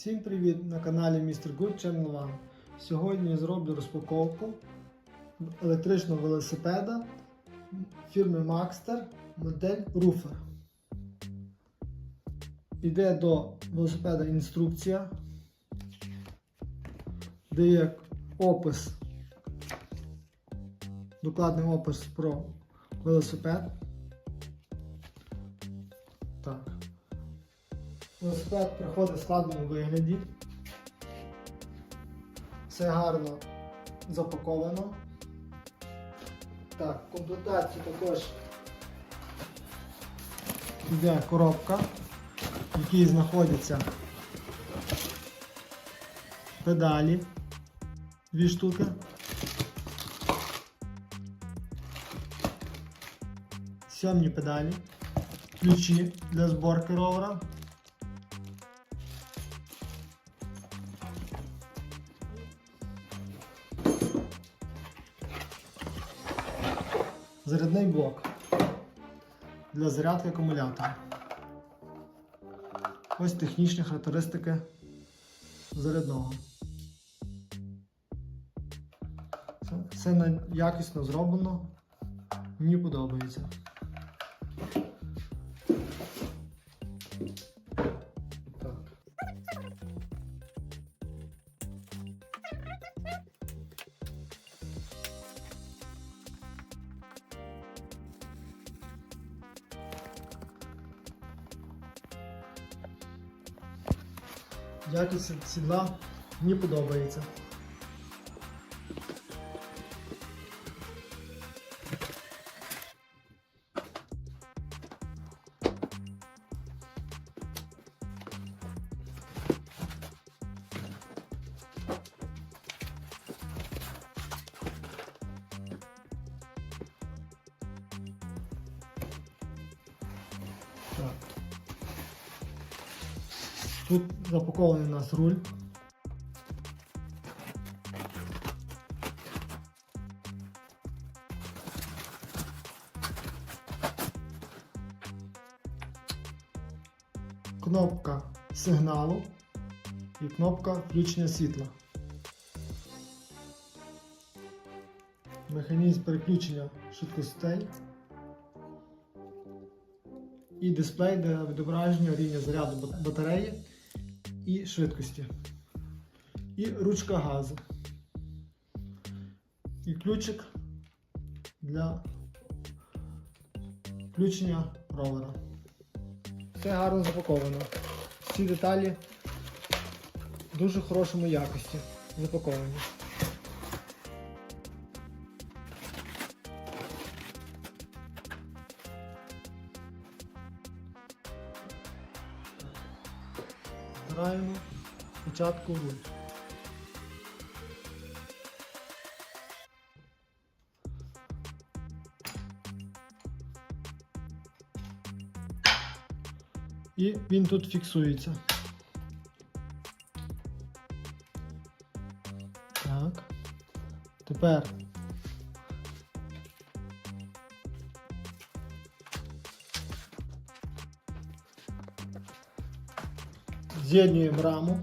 Всім привіт на каналі Mr. Good Channel One. Сьогодні я зроблю розпаковку електричного велосипеда фірми Maxter модель Roofer. Іде до велосипеда інструкція, де є опис, докладний опис про велосипед. Так. Велосипед приходить в складному вигляді. Все гарно запаковано. Так, в комплектації також йде коробка, в якій знаходяться педалі, дві штуки. Сьомні педалі, ключі для зборки ровера. Зарядний блок для зарядки акумулятора. Ось технічні характеристики зарядного. Все- якісно зроблено. Мені подобається. Якість сідла мені подобається. Так. Тут запакований у нас руль. Кнопка сигналу і кнопка включення світла. Механізм переключення швидкостей і дисплей для відображення рівня заряду батареї і швидкості. І ручка газу. І ключик для включення ровера. Все гарно запаковано. Всі деталі в дуже хорошому якості запаковані. Збираємо спочатку руль. І він тут фіксується. Так. Тепер з'єднуємо раму.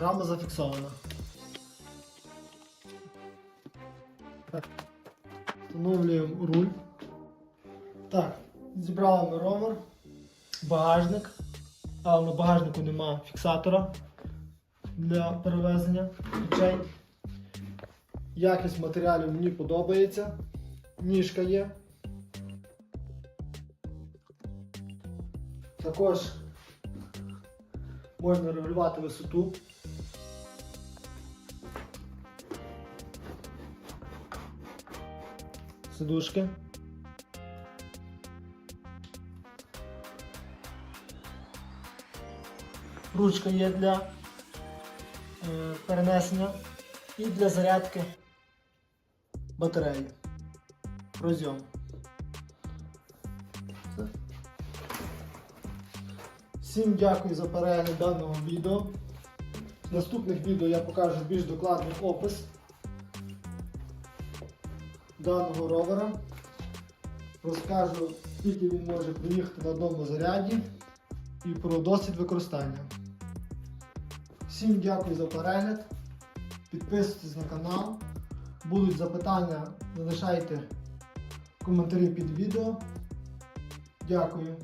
Рама зафіксована. Встановлюємо руль. Так, зібрали ми ровер, багажник, але на багажнику нема фіксатора для перевезення речей. Якість матеріалів мені подобається. Ніжка є. Також можна регулювати висоту. Сидушки. Ручка є для перенесення і для зарядки батареї. Розйом. Всім дякую за перегляд даного відео. В наступних відео я покажу більш докладний опис даного ровера. Розкажу, скільки він може проїхати на одному заряді і про досвід використання. Всім дякую за перегляд. Підписуйтесь на канал. Будуть запитання, залишайте коментарі під відео. Дякую.